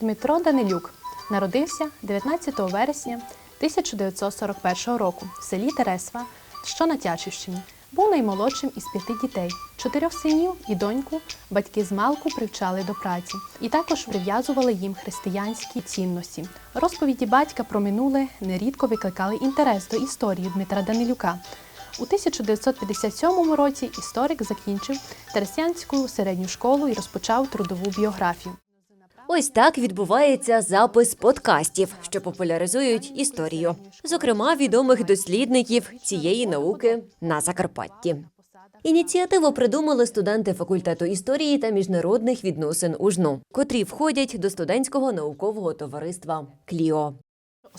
Дмитро Данилюк народився 19 вересня 1941 року в селі Тересва, що на Тячівщині. Був наймолодшим із п'яти дітей. Чотирьох синів і доньку батьки з малку привчали до праці і також прив'язували їм християнські цінності. Розповіді батька про минуле нерідко викликали інтерес до історії Дмитра Данилюка. У 1957 році історик закінчив Тересянську середню школу і розпочав трудову біографію. Ось так відбувається запис подкастів, що популяризують історію, зокрема відомих дослідників цієї науки на Закарпатті. Ініціативу придумали студенти факультету історії та міжнародних відносин УЖНУ, котрі входять до студентського наукового товариства Кліо.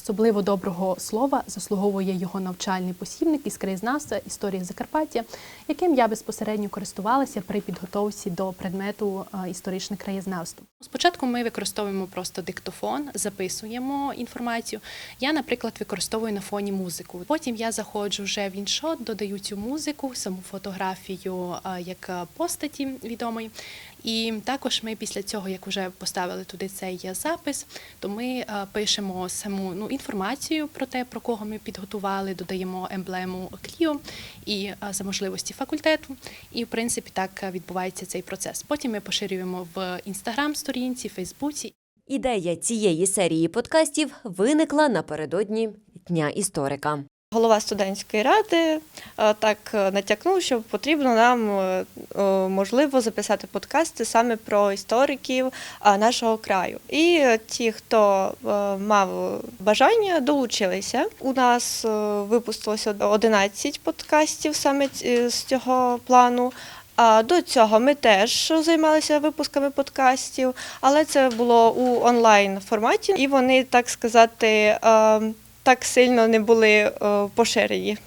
Особливо доброго слова заслуговує його навчальний посібник із краєзнавства історії Закарпаття, яким я безпосередньо користувалася при підготовці до предмету е, історичне краєзнавство. Спочатку ми використовуємо просто диктофон, записуємо інформацію. Я, наприклад, використовую на фоні музику. Потім я заходжу вже в іншот, додаю цю музику, саму фотографію е, як постаті відомої. І також ми після цього, як вже поставили туди цей запис, то ми е, пишемо саму ну, інформацію про те, про кого ми підготували, додаємо емблему Кліо і е, за можливості факультету. І в принципі так е, відбувається цей процес. Потім ми поширюємо в інстаграм-сторінці, Фейсбуці. Ідея цієї серії подкастів виникла напередодні Дня історика. Голова студентської ради е, так е, натякнув, що потрібно нам е, можливо записати подкасти саме про істориків нашого краю. І ті, хто мав бажання, долучилися. У нас випустилося 11 подкастів саме з цього плану. А до цього ми теж займалися випусками подкастів, але це було у онлайн форматі, і вони, так сказати, е, так сильно не були е, поширені.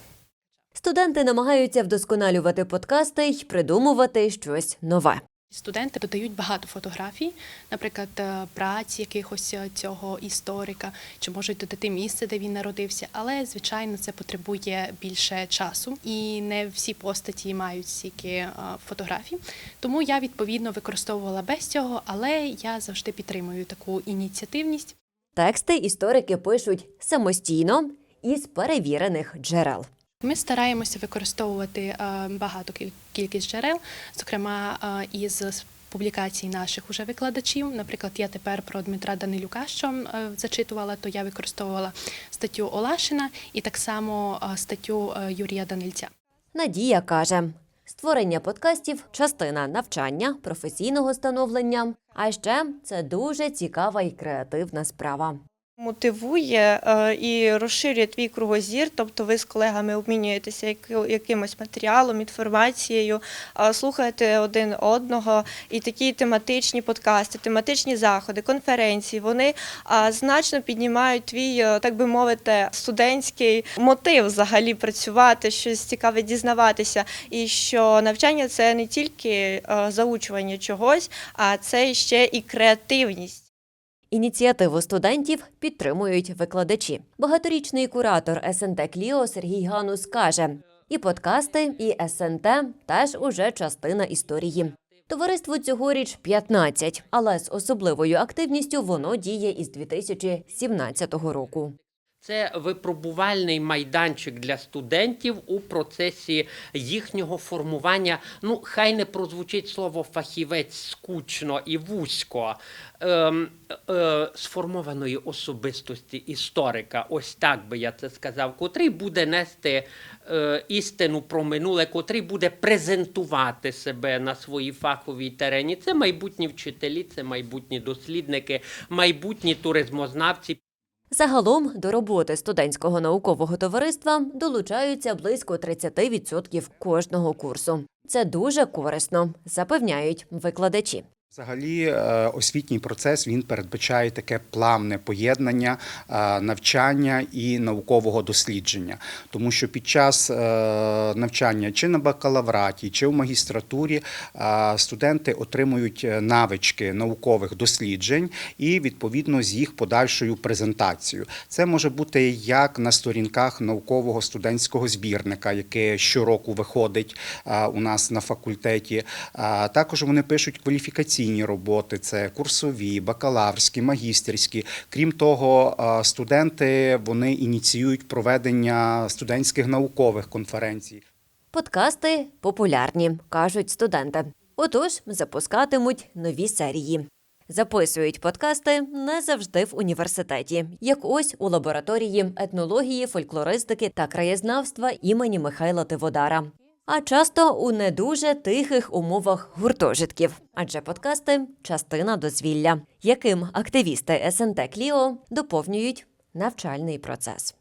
Студенти намагаються вдосконалювати подкасти й придумувати щось нове. Студенти додають багато фотографій, наприклад, е, праці якихось е, цього історика, чи можуть додати місце, де він народився. Але звичайно, це потребує більше часу, і не всі постаті мають стільки фотографій. Тому я відповідно використовувала без цього, але я завжди підтримую таку ініціативність. Тексти історики пишуть самостійно із перевірених джерел. Ми стараємося використовувати е, багато кількість джерел, зокрема е, із публікацій наших уже викладачів. Наприклад, я тепер про Дмитра Данилюка, що е, зачитувала, то я використовувала статтю Олашина і так само статтю Юрія Данильця. Надія каже: створення подкастів частина навчання, професійного становлення. А ще це дуже цікава і креативна справа. Мотивує е, і розширює твій кругозір, тобто ви з колегами обмінюєтеся як- якимось матеріалом, інформацією, е, слухаєте один одного. І такі тематичні подкасти, тематичні заходи, конференції, вони е, значно піднімають твій, так би мовити, студентський мотив взагалі працювати, щось цікаве дізнаватися. І що навчання це не тільки заучування чогось, а це ще і креативність. Ініціативу студентів підтримують викладачі. Багаторічний куратор СНТ Кліо Сергій Ганус каже: і подкасти, і СНТ теж уже частина історії. Товариству цьогоріч 15, але з особливою активністю воно діє із 2017 року. Це випробувальний майданчик для студентів у процесі їхнього формування. Ну, хай не прозвучить слово фахівець скучно і вузько ем, е, сформованої особистості історика. Ось так би я це сказав, котрий буде нести е, істину про минуле, котрий буде презентувати себе на своїй фаховій терені. Це майбутні вчителі, це майбутні дослідники, майбутні туризмознавці. Загалом до роботи студентського наукового товариства долучаються близько 30% кожного курсу. Це дуже корисно, запевняють викладачі. Взагалі, е, освітній процес він передбачає таке плавне поєднання е, навчання і наукового дослідження, тому що під час е, навчання чи на бакалавраті, чи в магістратурі студенти отримують навички наукових досліджень і відповідно з їх подальшою презентацією. Це може бути як на сторінках наукового студентського збірника, яке щороку виходить у нас на факультеті. Також вони пишуть кваліфікаційні дисертаційні роботи, це курсові, бакалаврські, магістерські. Крім того, студенти вони ініціюють проведення студентських наукових конференцій. Подкасти популярні, кажуть студенти. Отож, запускатимуть нові серії. Записують подкасти не завжди в університеті, як ось у лабораторії етнології, фольклористики та краєзнавства імені Михайла Тиводара. А часто у не дуже тихих умовах гуртожитків, адже подкасти частина дозвілля, яким активісти СНТ Кліо доповнюють навчальний процес.